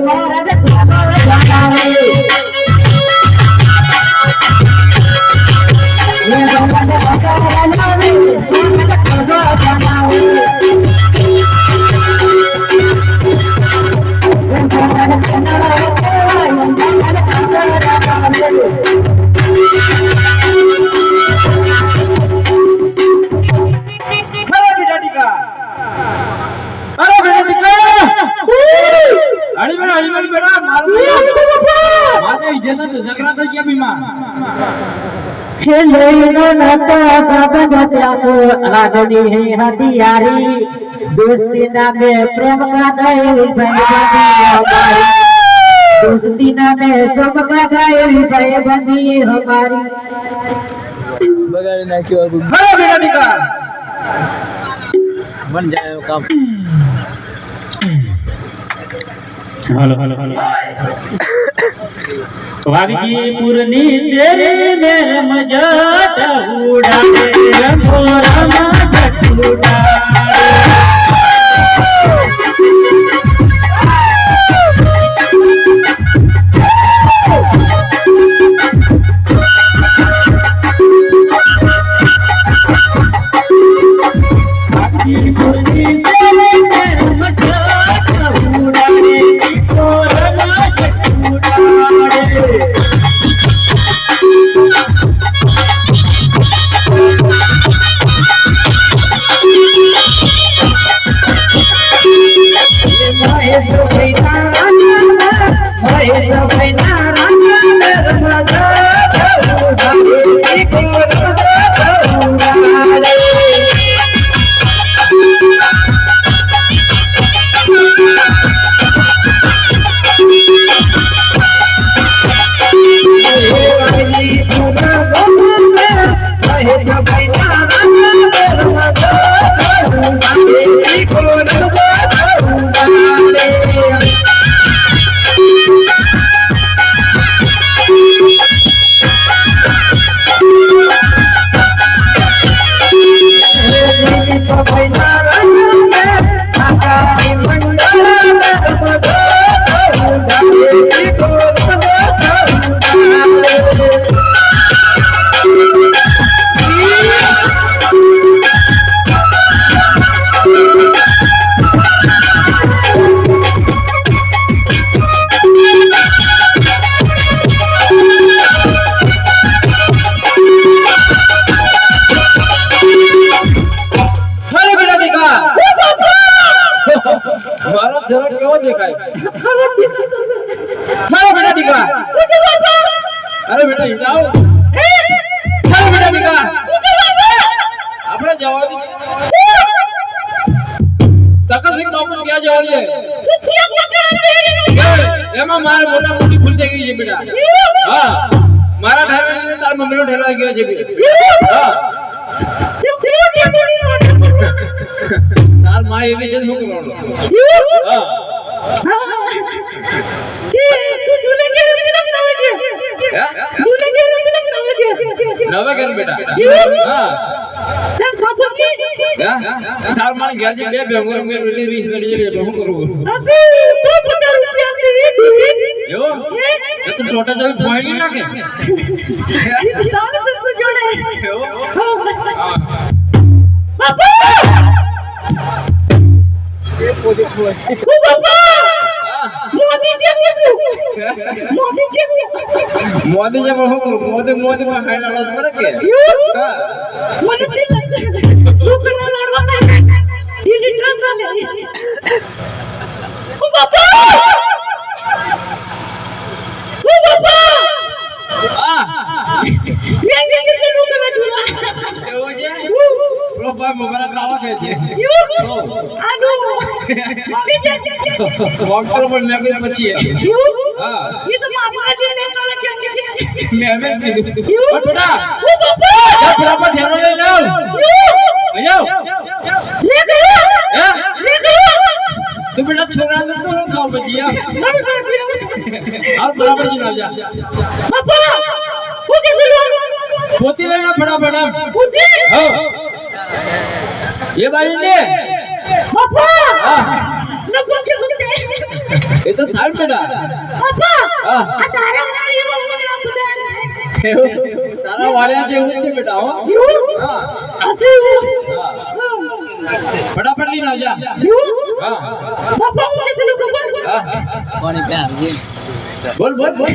না बीमा खेलेनो नत साधन त्याको लागनी है हथियारी। दोस्ती नामे प्रेम का दैवी भैया हमारी दोस्ती नामे सब का दैवी भैया बनी हमारी। बगैर ना क्यों भरा बेटा निकाल बन जाए काम। Hello hello hello. વાગજીપુરની શેરી મેર મજટ ઉડાડે મોરામાં જટ ઉડાડે અરે કેવો દેખાય? અરે બેટા દીકરા. અરે બેટા હિલાવ અરે બેટા દીકરા. આપણે જવાની તકસિંહ બાપુ ક્યાં જવાની છે? એમાં મારે મોટા મોટી ભૂલ થઈ ગઈ છે બેટા. હા. મારા ઠેરવાને તાર મમ્મીનો ઠેરવાઈ ગયો છે હા. તારમાં એવી છે શું કરવાનું હા. નવે ઘર બેટા. હા. હા? તાર મારે ઘેર જે બે ભેગો મે એટલી રીસ રેલી જે હું કરું? ચડી જાય એટલે શું કરવું એવો? એ તો ટોટા ચાલ પોઈલી નાખે. નાખે એવો જોડે. એવો? શું કરું પોજે મોદી માં હાઈ લાડવા પડે કે હા હા એવું છે પેલો ભાઈ મગરા ખાવા ખાય છે ડોક્ટર પણ મેં કીધું પછી હા મેં જ કીધું. બેટા જા પેલા પર ઠેરો લઈ લાવ અહીંયા આવ. હે? તું બેટા છોકરા ને તો ખાવ પછી આવ બરાબર જી ના જા પોતી લઈને ફટાફટ આમ હો. એ બાજુ લે હા. એ તો થાય બેટા પપ્પા હા. આ તારા બધા એવું? તારા જ છે બેટા હો. હા. હશે ફટાફટ લઈને આવજા. એવું? હા. પપ્પા હું તને ખબર હા. બોલ બોલ બોલ.